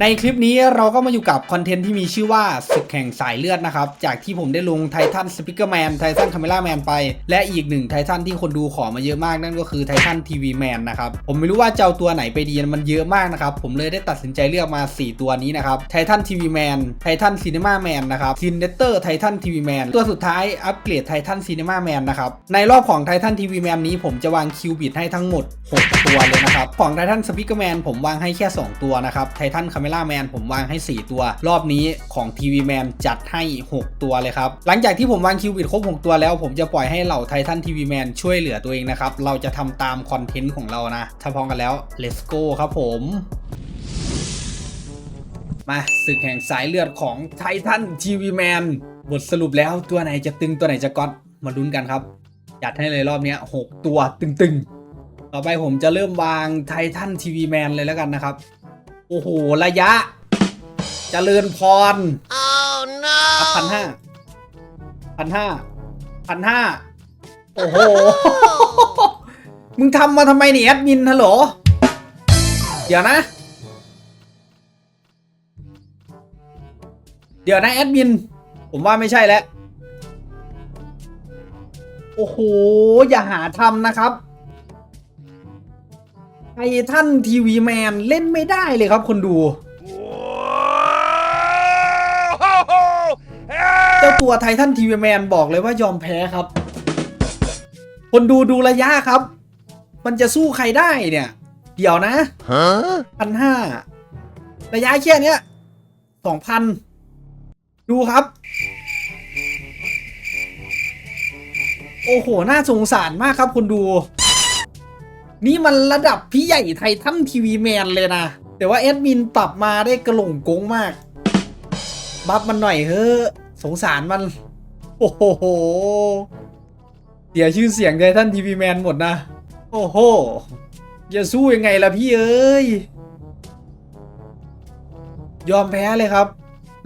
ในคลิปนี้เราก็มาอยู่กับคอนเทนต์ที่มีชื่อว่าศึกแห่งสายเลือดนะครับ จากที่ผมได้ลงไททันสปิเกอร์แมนไททันคาเมล่าแมนไป และอีกหนึ่งไททันที่คนดูขอมาเยอะมากนั่นก็คือไททันทีวีแมนนะครับ ผมไม่รู้ว่าจะเอาตัวไหนไปดีมันเยอะมากนะครับ ผมเลยได้ตัดสินใจเลือกมา 4 ตัวนี้นะครับไททันทีวีแมนไททันซีนีมาแมนนะครับซินเนเตอร์ไททันทีวีแมนตัวสุดท้ายอัปเกรดไททันซีนีมาแมนนะครับในรอบของไททันทีวีแมนนี้ผมจะวางคิวบิดให้ทั้งหมด 6 ตัวเลยนะครับของไททันสปิเกอร์แมนผมวางให้แค่ 2 ตัวนะครับไททันคาเมล่าแมนผมวางให้ 4 ตัว รอบนี้ของทีวีแมนจัดให้ 6 ตัวเลยครับ หลังจากที่ผมวางคิวบิดครบ 6 ตัวแล้ว ผมจะปล่อยให้เหล่าไททันทีวีแมนช่วยเหลือตัวเองนะครับ เราจะทำตามคอนเทนต์ของเรานะ ถ้าพร้อมกันแล้ว let's go ครับผมมาศึกแห่งสายเลือดของไททันทีวีแมนบทสรุปแล้วตัวไหนจะตึงตัวไหนจะก๊อตมาลุ้นกันครับ จัดให้เลยรอบนี้6ตัวตึงๆ ต่อไปผมจะเริ่มวางไททันทีวีแมนเลยแล้วกันนะครับ โอ้โห ระยะเจริญพร Oh no! พันห้าพันห้าพันห้าโอ้โห มึงทำมาทำไมเนี่ยแอดมินฮัลโหล เดี๋ยวนะ เดี๋ยวนะแอดมิน ผมว่าไม่ใช่แล้ว โอ้โห อย่าหาทำนะครับ ไททันทีวีแมนเล่นไม่ได้เลยครับคนดู เจ้าตัวไททันทีวีแมนบอกเลยว่ายอมแพ้ครับ คนดูดูระยะครับ มันจะสู้ใครได้เนี่ย เดี๋ยวนะ Huh? พันห้าระยะแค่เนี้ยสองพันดูครับ โอ้โห น่าสงสารมากครับคนดู นี่มันระดับพี่ใหญ่ไททันทีวีแมนเลยนะ แต่ว่าแอดมินปรับมาได้กระหล่งโกงมาก บัฟมันหน่อยเฮ้อะสงสารมัน โอ้โห เสียชื่อเสียงไททันทีวีแมนหมดนะ โอ้โห จะสู้ยังไงล่ะพี่เอ้ย ยอมแพ้เลยครับ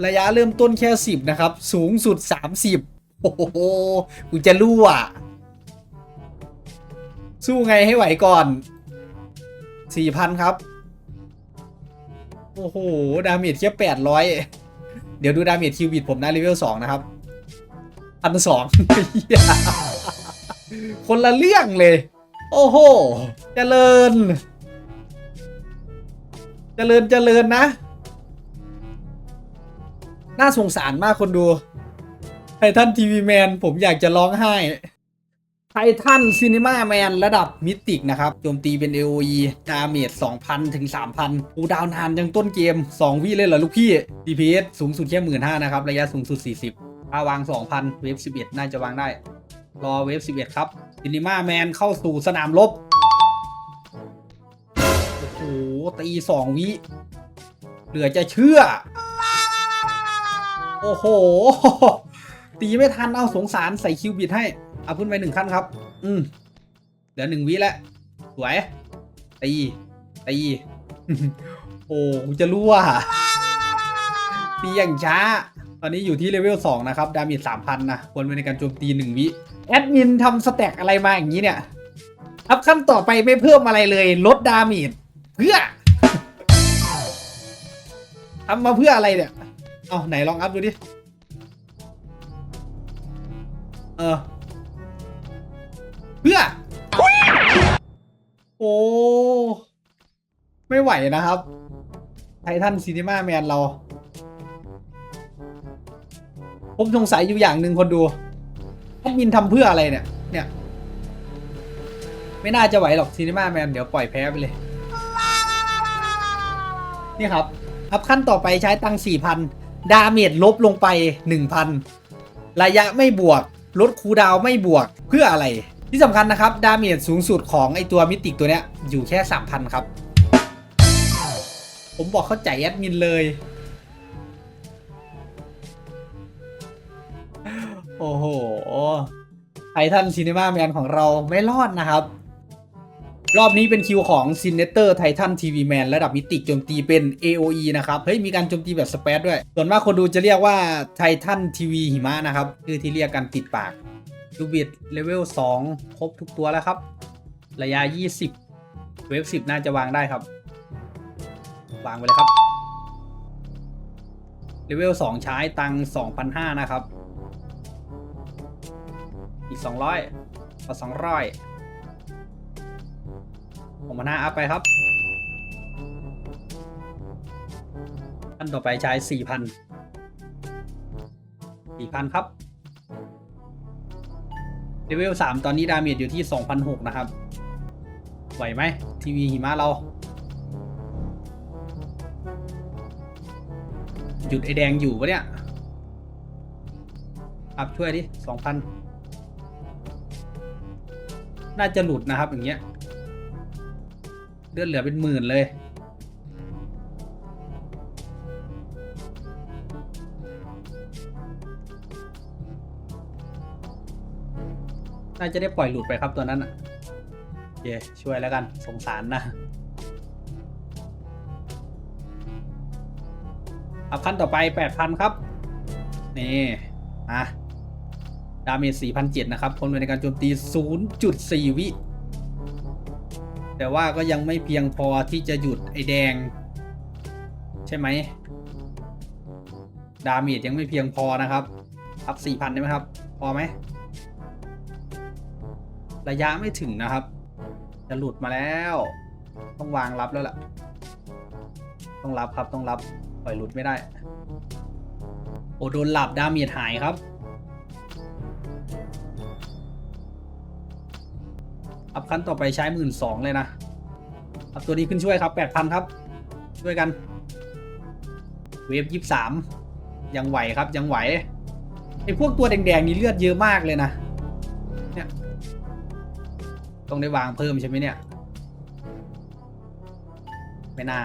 ระยะเริ่มต้นแค่สิบนะครับ สูงสุดสามสิบโอ้โห กูจะรู้อะ สู้ไงให้ไหวก่อนสี่พันครับ โอ้โห ดาเมจแค่แปดร้อยเดี๋ยวดูดาเมจคิวบิดผมนะเลเวลสองนะครับพันสองคนละเรื่องเลย โอ้โห เจริญ เจริญเจริญนะ น่าสงสารมากคนดูไททันทีวีแมนผมอยากจะร้องไห้ ไททันซีนีมาแมนระดับมิติกนะครับ โจมตีเป็น AOE ดาเมจ 2,000 ถึง 3,000กูดาวนานยังต้นเกม 2 วิเลยเหรอลูกพี่ DPS สูงสุดแค่ 15,000 นะครับ ระยะสูงสุด 40ถ้าวาง 2,000 เวฟ 11 น่าจะวางได้ รอเวฟ 11 ครับซินิมาแมนเข้าสู่สนามรบ โอ้โห ตีสองวิ เหลือจะเชื่อ โอ้โห ตีไม่ทันเอาสงสารใส่คิวบิดให้ อาขึ้นไปหนึ่งขั้นครับ อืมเหลือหนึ่งวิแล้วสวยตีตีโอ้กูจะรั่วตีอย่างช้า ตอนนี้อยู่ที่เลเวล2นะครับ ดาเมจ3,000นนะ ควรเป็นในการโจมตี1วิ แอดมินทำสแต็กอะไรมาอย่างนี้เนี่ย อัพขั้นต่อไปไม่เพิ่มอะไรเลย ลดดาเมจเพื่อทำมาเพื่ออะไรเนี่ย เอาไหนลองอัพดูดิ เออ เพื่อโอ้ไม่ไหวนะครับไททันซีนีมาแมนเรา ผมสงสัยอยู่อย่างหนึ่งคนดูแอดมินทำเพื่ออะไรเนี่ย เนี่ย ไม่น่าจะไหวหรอกซีนีมาแมนเดี๋ยวปล่อยแพ้ไปเลย นี่ครับ อัพขั้นต่อไปใช้ตังค์4,000ดาเมจลบลงไป1,000ระยะไม่บวก ลดคูดาวไม่บวกเพื่ออะไร ที่สำคัญนะครับ ดาเมจสูงสุดของไอตัวมิติกตัวเนี้ยอยู่แค่ 3,000 ครับ ผมบอกเข้าใจแอดมินเลย โอ้โหไททันซีนีมาแมนของเราไม่รอดนะครับ รอบนี้เป็นคิวของ s i n เนเตอร์ไททันทีวีแมนระดับมิติโจมตีเป็น AOE นะครับ เฮ้ย มีการโจมตีแบบสเปซด้วย ส่วนมากคนดูจะเรียกว่าไททันทีวีหิมะนะครับ คือที่เรียกกันติดปาก ดูบิดเลเวล2ครบทุกตัวแล้วครับ ระยะ 20 เวฟ10 น่าจะวางได้ครับ วางไปเลยครับเลเวลสองใช้ตังสองพันห้านะครับ อีกสองร้อยก็สองร้อยผมมาหน้าอัพไปครับอันต่อไปใช้สี่พันสี่พันครับ เลเวลสามตอนนี้ดาเมจอยู่ที่สองพันหกนะครับ ไหวไหมทีวีหิมะเรา หยุดไอแดงอยู่ปะเนี่ยอัพช่วยดิสองพันน่าจะหลุดนะครับอย่างเงี้ยเลือดเหลือเป็นหมื่นเลย น่าจะได้ปล่อยหลุดไปครับตัวนั้นอะโอเคช่วยแล้วกันสงสารนะอัพขั้นต่อไป 8,000 ครับ นี่อะดาเมจ4,007นะครับคนในการโจมตี 0.4 วิ แต่ว่าก็ยังไม่เพียงพอที่จะหยุดไอแดง ใช่ไหม ดาเมจยังไม่เพียงพอนะครับอัพ4,000 ได้ไหมครับ พอไหม ระยะไม่ถึงนะครับ จะหลุดมาแล้ว ต้องวางรับแล้วล่ะ ต้องรับครับต้องรับปล่อยหลุดไม่ได้ โอโดนหลับดาเมจหายครับอัพขั้นต่อไปใช้หมื่นสองเลยนะอัพตัวนี้ขึ้นช่วยครับแปดพันครับ ช่วยกัน เวฟยี่สามยังไหวครับยังไหวไอพวกตัวแดงๆนี่เลือดเยอะมากเลยนะ ต้องได้วางเพิ่มใช่ไหมเนี่ย ไม่น่า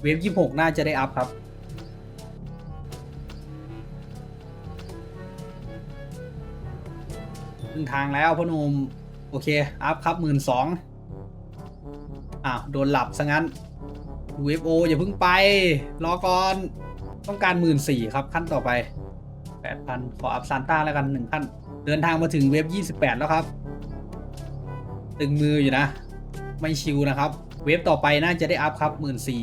เวฟยี่หกน่าจะได้อัพครับ ครึ่งทางแล้วพ่อหนุ่มโอเค อัพครับหมื่นสองอ้าว โดนหลับซะงั้น UFO อย่าเพิ่งไป รอก่อน ต้องการหมื่นสี่ครับขั้นต่อไป แปดพันขออัพซานต้าแล้วกันหนึ่งขั้น เดินทางมาถึงเวฟยี่สิบแปดแล้วครับ ตึงมืออยู่นะ ไม่ชิวนะครับ เวฟต่อไปน่าจะได้อัพครับหมื่นสี่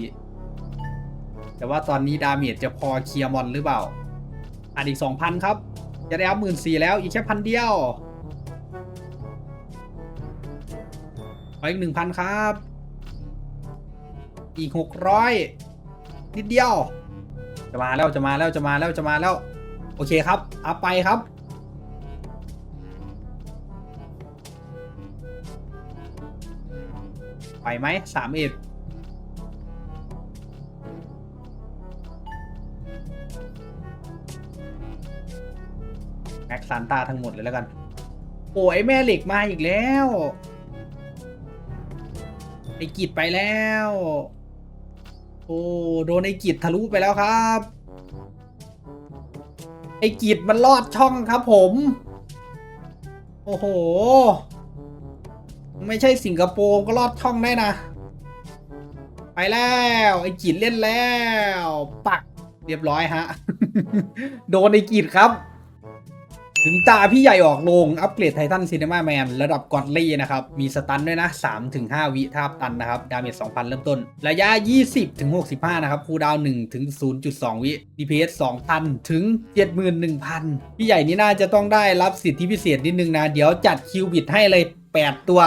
แต่ว่าตอนนี้ดาเมจจะพอเคลียร์มอนหรือเปล่าอัดอีก2,000ครับ จะได้อัพหมื่นสี่แล้วอีกแค่พันเดียวเออีก1,000ครับ อีก600นิดเดียว จะมาแล้วจะมาแล้วจะมาแล้วจะมาแล้ว อเคครับอัพไปครับ ไปไหมสามเอ็ดแม็กซานตาทั้งหมดเลยแล้วกัน โอ้ยแม่เหล็กมาอีกแล้ว ไอกิดไปแล้ว โอ้ โดนไอกิดทะลุไปแล้วครับ ไอกิดมันลอดช่องครับผม โอ้โห ไม่ใช่สิงคโปร์ก็ลอดช่องได้นะ ไปแล้ว ไอกิดเล่นแล้ว ปัก เรียบร้อยฮะ โดนไอกิดครับ ถึงตาพี่ใหญ่ออกลง อัปเกรดไททันซีน e มาแมนระดับกอดลี่นะครับ มีสตันด้วยนะ 3-5 วิทาบตันนะครับ ดาเมจ 2,000 เริ่มต้น ระยะ 20-65 นะครับ คูลดาวน์1ถึง0.2 วิ DPS 2,000 ถึง 71,000 พี่ใหญ่นี่น่าจะต้องได้รับสิทธิพิเศษนิดนึงนะ เดี๋ยวจัดคิวบิดให้เลย 8 ตัว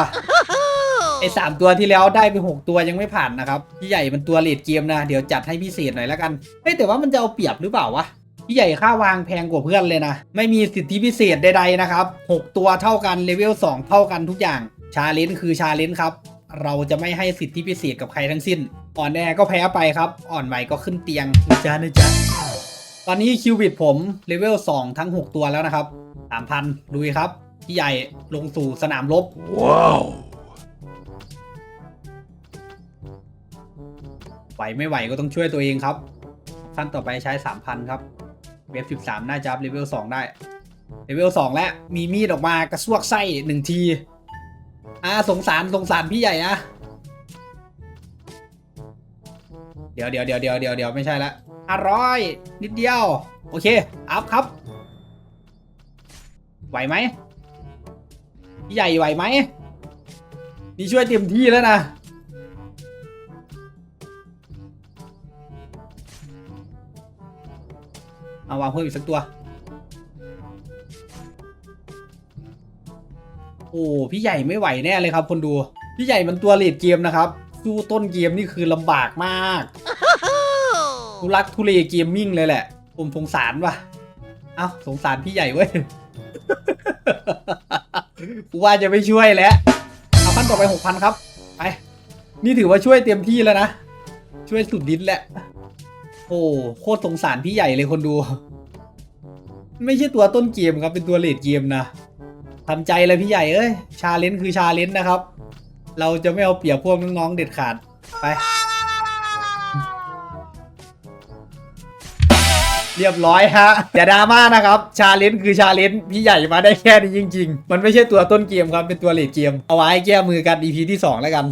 ไอ้สามตัวที่แล้วได้ไป6ตัวยังไม่ผ่านนะครับพี่ใหญ่มันตัวเลดเกมนะ เดี๋ยวจัดให้พิเศษหน่อยแล้วกันเฮ้ยแต่ว่ามันจะเอาเปรียบหรือเปล่าวะ พี่ใหญ่ค่าวางแพงกว่าเพื่อนเลยนะ ไม่มีสิทธิพิเศษใดๆนะครับ 6 ตัวเท่ากันเลเวล2 เท่ากันทุกอย่างชาเลนจ์คือชาเลนจ์ครับ เราจะไม่ให้สิทธิพิเศษกับใครทั้งสิ้น อ่อนแอก็แพ้ไปครับ อ่อนไหวก็ขึ้นเตียงนะจ๊ะนะจ๊ะตอนนี้คิวบิดผมเลเวล2 ทั้ง 6 ตัวแล้วนะครับ3,000ลุยครับพี่ใหญ่ลงสู่สนามรบ Wow. ไหวไม่ไหวก็ต้องช่วยตัวเองครับขั้นต่อไปใช้ 3,000 ครับ เวฟ13น่าจะอัพเลเวล2ได้ เลเวล2แล้ว มีมีดออกมากระซวกไส้หนึ่งที อ่าสงสารสงสารพี่ใหญ่อะเดี๋ยวเดี๋ยวเดี๋ยวเดี๋ยวเดี๋ยวเดี๋ยวไม่ใช่ละห้าร้อยนิดเดียว โอเค อัพครับ ไหวไหมพี่ใหญ่ไหวไหมนี่ช่วยเต็มที่แล้วนะ เอาวางเพิ่มอีกสักตัว โอ้พี่ใหญ่ไม่ไหวแน่เลยครับคนดู พี่ใหญ่มันตัวเลดเกมนะครับสู้ต้นเกมนี่คือลำบากมากทุลักทุเลเกมมิ่งเลยแหละ ผมสงสารว่ะ เอ้าสงสารพี่ใหญ่เว้ยกูว่าจะไม่ช่วยแล้ว เอาขั้นต่อไปหกพันครับ ไป นี่ถือว่าช่วยเต็มที่แล้วนะ ช่วยสุดดินแหละ โอ้โคตรสงสารพี่ใหญ่เลยคนดู ไม่ใช่ตัวต้นเกมครับเป็นตัวเลดเกมนะทำใจเลยพี่ใหญ่เอ้ยชาเลนจ์คือชาเลนจ์นะครับ เราจะไม่เอาเปรียบพวกน้องๆเด็ดขาดไป เรียบร้อยฮะอย่าดราม่านะครับ ชาเลนจ์คือชาเลนจ์พี่ใหญ่มาได้แค่นี้จริง ๆ มันไม่ใช่ตัวต้นเกมครับเป็นตัวเลดเกม เอาไว้แก้มือกัน EP ที่ 2 แล้วกัน